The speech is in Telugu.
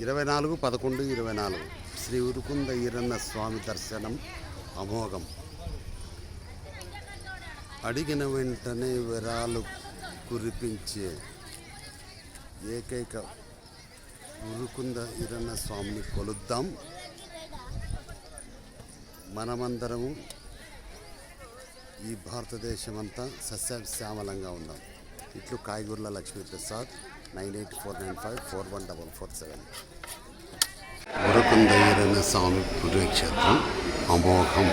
ఇరవై నాలుగు పదకొండు ఇరవై నాలుగు శ్రీ ఉరుకుంద ఈరన్న స్వామి దర్శనం అమోఘం. అడిగిన వెంటనే విరాలు కురిపించే ఏకైక ఉరుకుంద ఈరన్న స్వామిని కొలుద్దాం. మనమందరము ఈ భారతదేశమంతా సస్యశ్యామలంగా ఉందాం. ఇట్లు కాయగూరల Lakshmiprasad nine eight four nine five four one double four seven. Urukunda స్వామి పుణ్యక్షేత్రం అమోఘం.